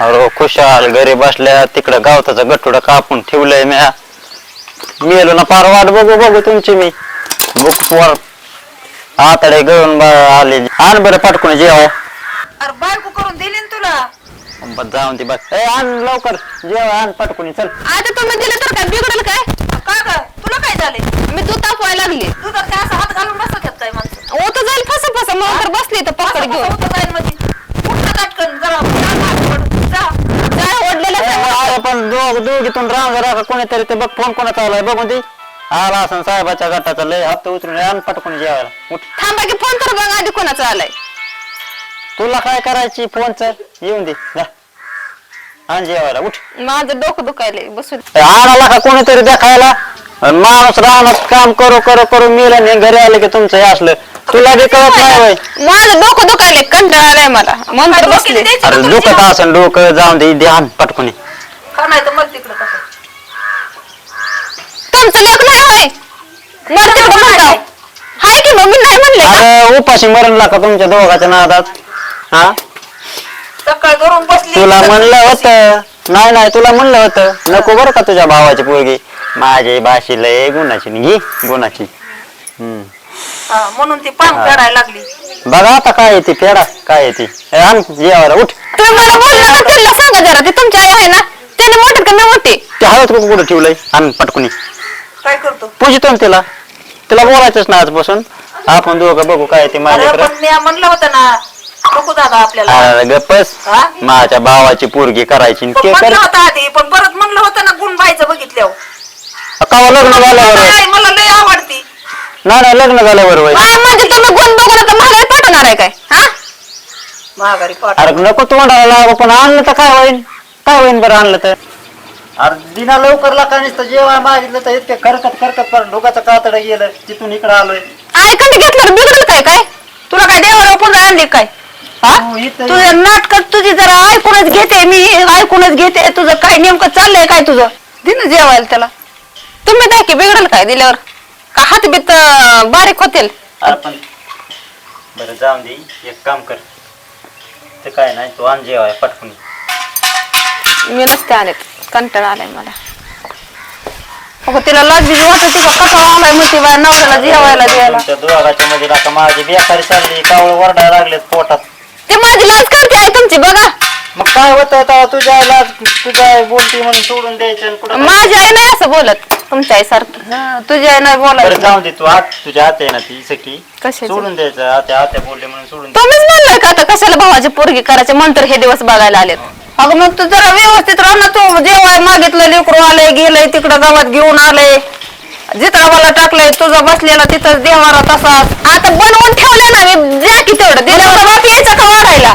अरे खुशाल घरी बसल्या तिकडं गावताचं गट्टुडं कापून ठेवलंय म्या. मेलो ना पार वाट बघू बघू तुमची मी. बुक वर आतडे गळून बा- आले. आण बरं पटकून जेवा अरे बायको करून दिली ना तुला. बस जाऊन ती बस ए आण लवकर. जेवा आण पटकून चल. आता तुम्ही दिलं तर काय? बिघडलं काय? का ग? तुला काय झाले? मी दूध तापवायला लागली. तू तर काय असं हात घालून बसत आहेत काय माणसं ओत जाईल फसा फसा. मग तर बसली तर पकड घेऊन. जाईल मध्ये कुठं काटकन जरा जा मागे पड, जा काय ओढलेलं ए, आहे? दोघ दोघीतून राम जरा का कोणीतरी ते बघ फोन कोणाचा आलाय बघून ती आला असं साहेबाच्या गटाचा लय हप्ता उतरून आण पटकून जेवायला. उठ. थांबा की फोन तर बघा आधी कोणाचा आलाय. तुला काय करायची फोनच? येऊन दे जा. आण जेवायला उठ. माझं डोकं दुखायलंय बसून. आणाला का कोणीतरी देखायला? अन माणूस राहणार काम करू करू करू मेलं नाही घरी आले की तुमचं हे असलं. तुला बी कळत नाही माझं डोकं दुखायलंय कंटाळा आलाय मला. म्हणून बसले. द्यायचं अरे का दुखत तुझी? असेल डोकं जाऊन दे दे आण पटकून का नाही तर मग तुमचं लेख नाही होय मर तिकडं म्हणताव हाय की मग? मी नाही म्हणले का? अरे उपाशी मरण का तुमच्या दोघाच्या नादात. हा? सकाळ करून बसली. तुला म्हणलं होतं. नाही नाही तुला म्हणलं होतं. नको बरं का तुझ्या भावाची पोरगी. माझी भाषी लय गुणाची. घे गुणाची. हम्म. हा, म्हणून ती पांग फेडायला लागली. बघा आता काय येते फेडा. काय येते ए, आण जेवायला उठ. तुम्ही मला बोलला ना त्यांना सांगा जरा. ते तुमची आई आहे ना त्याने मोठे का मी मोठी? ते हळद कुठं ठेवलंय? आण पटकुनी काय करतो? पूजितो ना तिला. तिला बोलायचंच ना आजपासून. आपण दोघं बघू काय ते अरे माझ्याकडे. पण मी म्हणलं होतं ना नको दादा आपल्याला. अरे गप्पस. हा? माझ्या भावाची पोरगी करायची पण ते कर म्हणलं होतं आधी पण परत म्हणलं होतं ना गुण बायचं बघितल्यावर कवा लग्न झाल्यावर मला लय आवडती. नाही नाही लग्न झाल्यावर हा, म्हणजे तुम्ही गुण बघून मला पाठवणार आहे काय? हा? महागारी पाठ अरे नको तोंडाला लाव पण आणलं तर काय होईल काय होईल बरं आणलं तर? अरे दिना लवकर लाका नुसतं जेव्हा मागितलं तर इतके खरकत खरकत पर डोकाचं कातड गेलं तिथून इकडं आलोय. ऐकून घेतलं बिघडलं काय काय? तुला काय देवाला पुन्हा आणली काय? हा? हो, इथं- तुझं नाटक तुझी जरा ऐकूनच घेते मी ऐकूनच घेते. तुझं काय नेमकं चाललंय काय तुझं? दे ना जेवायला त्याला. तुम्ही काय की बिघडलं काय दिल्यावर? का हात बीत अं, बारीक होतील? अरे पण बरं जाऊन दे एक काम कर. ते काय नाही तू आण जेवाय पटकून. मी नसते आणत. कंटाळा आलाय मला. अगं तिला लाज बीज वाटत तिचा कसा आलाय म्हणते बाय नवऱ्याला जेवायला द्यायला. तुमच्या दोघाच्या मध्ये आता माझी बेकारी चालली कावळ वरडायला लागलेत पोटात. ते माझी लाज करते आहे तुमची बघा. मग काय होत तुझ्या आईला तुझ्या आई बोलती म्हणून सोडून द्यायचं आणि कुठं काय? माझी आई नाही असं बोलत तुमच्या आई सारखं तुझी आई नाही बरं बोलत जाऊन दे तू आत. तुझ्या आत आहे ना ती सखी. कशाची? सोडून द्यायचं. आत्या आत्या बोलले म्हणून सोडून. तुम्हीच म्हणलाय का आता कशाला भावाची पोरगी करायचे? मंत्र हे दिवस बघायला आलेत. अगं मग तू जरा व्यवस्थित राह ना तू. जेवाय मागितलं लेकरू आलंय गेलंय तिकडं गावात घेऊन आलंय. जित्रावाला टाकलंय तुझा बसलेला तिथंच देवारा तसाच. आता बनवून ठेवलंय ना मी द्या की तेवढं दिल्यावर यायचा का वाढायला?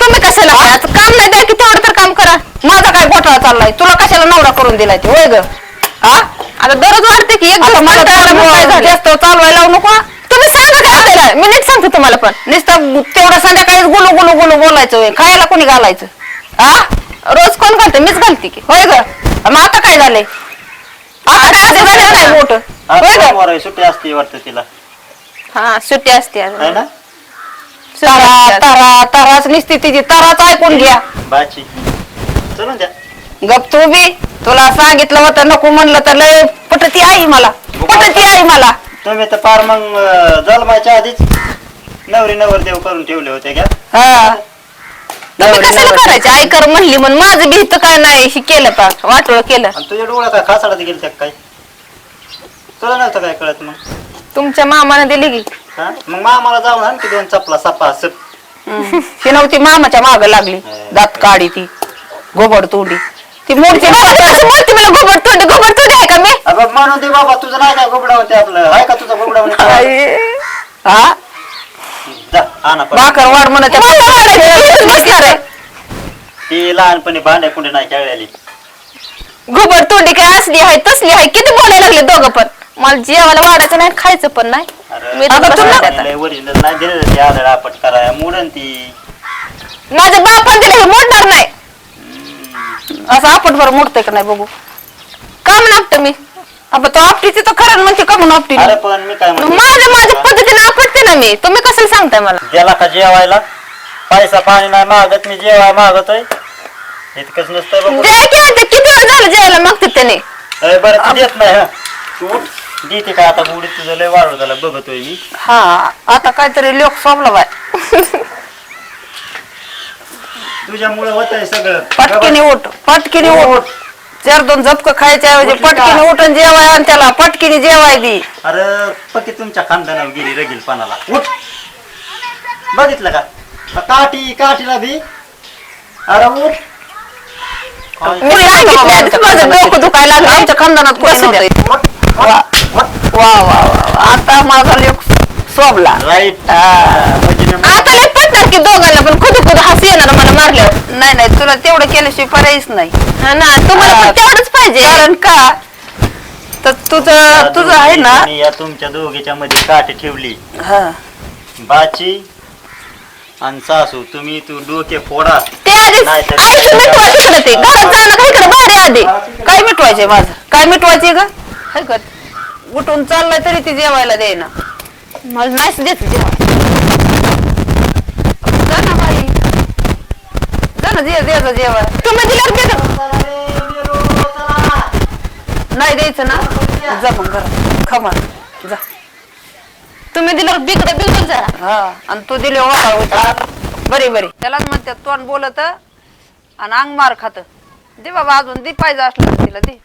तुम्ही कशाला काय आता काम नाही द्या की तेवढं तर काम करा. माझा काय घोटाळा चाललाय? तुला कशाला नवरा करून दिलाय ते? होय ग. हा? आता दररोज वाटते की एक दिवस कंटाळा मग काय झालं? जास्त चालवायला लावू नको हा. तुम्ही सांगा काय आपल्याला मी नीट सांगते तुम्हाला पण. नुसतं तेवढं संध्याकाळी गुलू गुलू गुलू बोलायचं होय. खायला कोणी घालायचं? हा? रोज कोण घालते? मीच घालते की. होय ग. मग आता काय झालंय? आता काय असं झालं नाही मोठं? आज होय ग. सोमवार आहे, सुट्टी असते वाटतं तिला. हा सुट्टी असते आज. है ना? सुट्टी असते आज. तारा ताराच निसती तिची. ताराच ऐकून घ्या. बाची. चलून द्या. गप तू बी. तुला सांगितलं होतं नको म्हणलं तर लय पटती आई मला. पटती आई मला. तुम्ही तर पार मग अं, जन्माच्या आधीच नवरी नवर देव करून ठेवले होते का? हा. तुम्ही कशाला करायचे? आई कर म्हणली म्हणून माझं इथं काय नाही हे केलं पा वाटोळ केलं. आणि तुझ्या डोळ्या काय खासाडात गेल त्या काय? तुला नव्हतं काय कळत मग. तुमच्या मामाने दिली की. हा? मग मामाला जाऊन आण की दोन चपला सपा सप ही नव्हती मामाच्या माग लागली. दात काढी ती. गोबड तोंडी. ती मूर्ती मूर्ती मला गोबड तोंडी गोबड तोंडी आहे का मी? अगं म्हणून दे बाबा तुझं नाही काय गुबडा होते आपलं. आहे का तुझं गुबडा आई. हा? जा आणा बसणार आहे. ती लहानपणी भांड्या कुंडे नाही खेळलेली. गोबड तोंडी काय असली आहे तसली आहे. किती बोलायला लागले दोघं पण. मला जेवायला वाढायचं नाही खायचं पण नाही. मी तर बसणार आता. ओरिजिनल नाही दिलं ते आदळ आपट कराय मोडन ती. माझ्या बापान दिलं हे मोडणार नाही. असं आपण बरं मोडतंय का नाही बघू. काम नापतं मी. आपण तो आपटीची तर खरं म्हणते का म्हणून आपटी अरे पण मी काय म्हणतो? माझ्या माझ्या पद्धतीने आपटते ना मी. तुम्ही कसं सांगताय मला? गेला का जेवायला? पैसा पाणी नाही मागत मी जेवाय मागतोय. इतकंच नसतं बाबा. द्या की आता किती वेळ झालं जेवायला? मागते त्याने. अरे बरं तू देत नाही हा. तू उठ. देते का आता? तुझं लय वाढव झाला बघतोय मी. हा आता काहीतरी लोक सोबला बाय. तुझ्यामुळे होत आहे सगळं. पटकीने उठ पटकीने उठ. चार दोन झपक खायच्या ऐवजी उठली का? पटकीने उठून जेवाय आणि त्याला. पटकीने जेवाय दी अरे पक्की तुमच्या खानदानावर गेली रगील पानाला उठ. बघितलं का? आ, काठी काठीला भी अरे उठ. मी सांगितलं आधीच माझं डोकं दुखायला लागलं आमच्या खानदानात कोणी नव्हतं. उठ, वा उठ. वा वा वा. आता माझा लोक सोबला. राईट हा. म्हणजे आता लय की दोघांना पण खुद खुद हसी येणार मला मारल्यावर. नाही नाही तुला तेवढं केल्याशिवाय पर्यायच नाही. ना तुम्हाला पण तेवढंच पाहिजे. कारण का? तर तुझं तुझं आहे ना? या तुमच्या दोघीच्या मध्ये काठी ठेवली. हा. बाची आणि सासू तुम्ही तू डोके फोडा. ते आधी नाही तर- आधी मिटवा तिकडे ते. घरात जाणं का इकडे बाहेर आधी. काय मिटवायचंय माझं? काय मिटवायचंय ग? हाय का उठून चाललाय तरी ती जेवायला देईना. मला नाहीच देत जा ना बाई जा ना द्यायचं तुम्ही दिल्यावर नाही द्यायचं ना? जा मग खमा जा. तुम्ही दिल्यावर बिकडे बिलकुल जरा हा आणि तू दिले होता बरी बरी. त्यालाच म्हणतात तोंड बोलत आणि अंग मार खात. दे बाबा अजून दे पाहिजे असलं तर तिला दे.